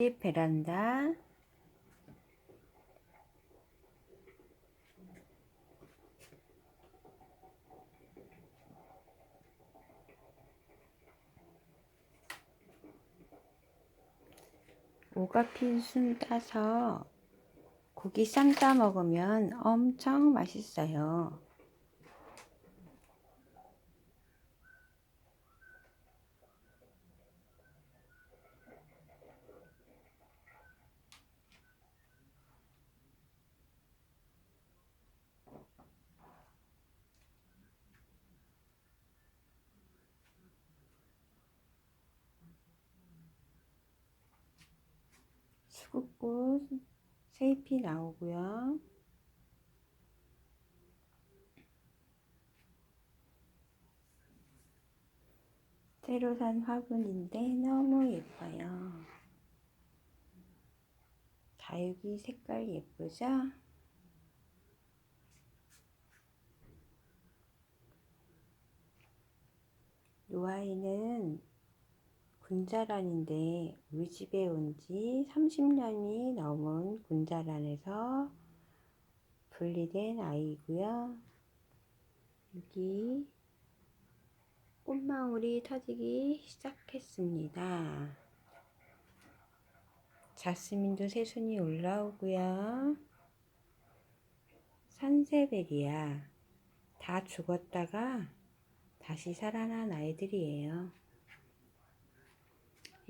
집 베란다 오가핀 순 따서 고기 쌈 싸 먹으면 엄청 맛있어요. 수국꽃 세잎이 나오고요. 새로 산 화분인데 너무 예뻐요. 다육이 색깔 예쁘죠? 노아이는 군자란인데 우리 집에 온 지 30년이 넘은 군자란에서 분리된 아이고요. 여기 꽃망울이 터지기 시작했습니다. 자스민도 새순이 올라오고요. 산세베리아 다 죽었다가 다시 살아난 아이들이에요.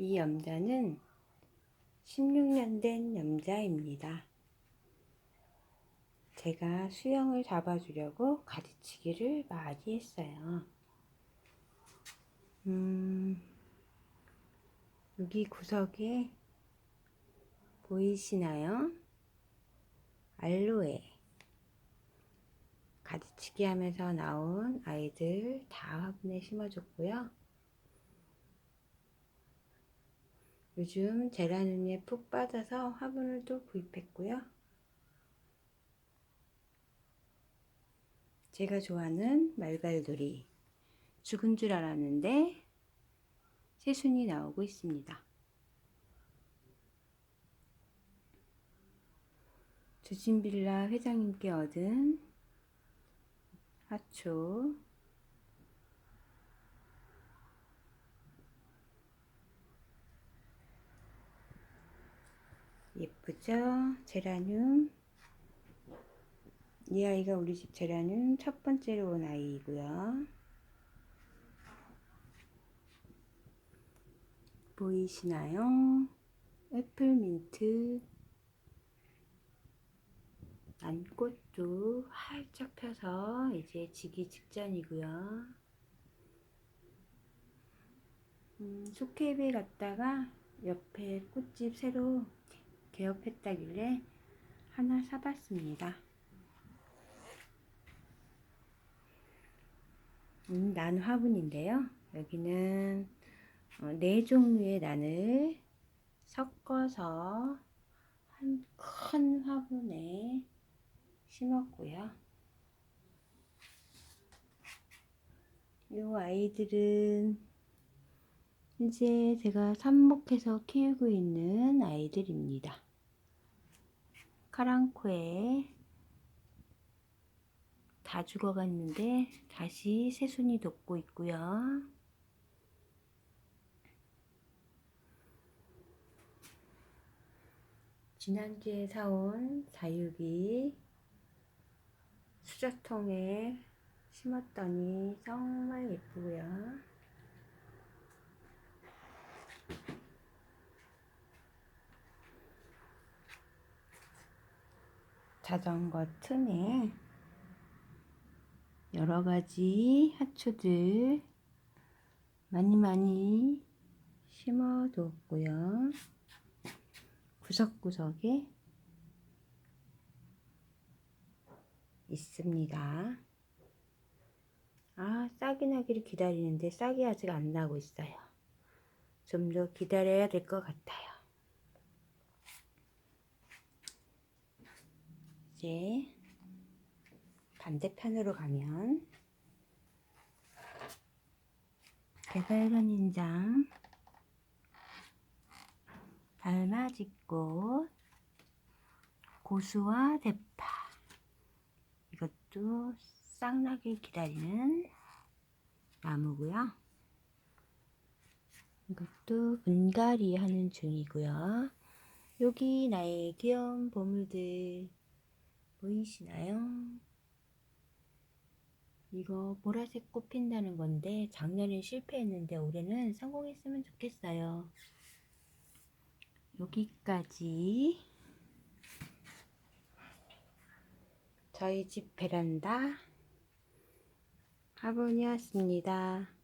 이 염자는 16년 된 염자입니다. 제가 수영을 잡아주려고 가지치기를 많이 했어요. 음, 여기 구석에 보이시나요? 알로에. 가지치기 하면서 나온 아이들 다 화분에 심어줬고요. 요즘 제라늄에 푹 빠져서 화분을 또 구입했고요. 제가 좋아하는 말갈돌이 죽은 줄 알았는데 새순이 나오고 있습니다. 주진빌라 회장님께 얻은 하초 예쁘죠? 제라늄 이 아이가 우리 집 제라늄 첫 번째로 온 아이이고요. 보이시나요? 애플민트 안꽃도 활짝 펴서 이제 지기 직전이고요. 음, 소케이에 갔다가 옆에 꽃집 새로 개업했다길래 하나 사봤습니다. 음, 난 화분인데요. 여기는 어, 네 종류의 난을 섞어서 한 큰 화분에 심었고요. 이 아이들은 이제 제가 삽목해서 키우고 있는 아이들입니다. 카랑코에 다 죽어갔는데 다시 새순이 돋고 있고요. 지난주에 사온 다육이 수저통에 심었더니 정말 예쁘고요. 자전거 틈에 여러 가지 하초들 많이 많이 심어 뒀고요. 구석구석에 있습니다. 아, 싹이 나기를 기다리는데 싹이 아직 안 나고 있어요. 좀 더 기다려야 될 것 같아요. 이제 반대편으로 가면 개발견인장 달맞이꽃, 고수와 대파. 이것도 쌍나길 기다리는 나무고요. 이것도 분갈이 하는 중이고요. 여기 나의 귀여운 보물들 보이시나요? 이거 보라색 꽃 핀다는 건데 작년엔 실패했는데 올해는 성공했으면 좋겠어요. 여기까지 저희 집 베란다 화분이었습니다.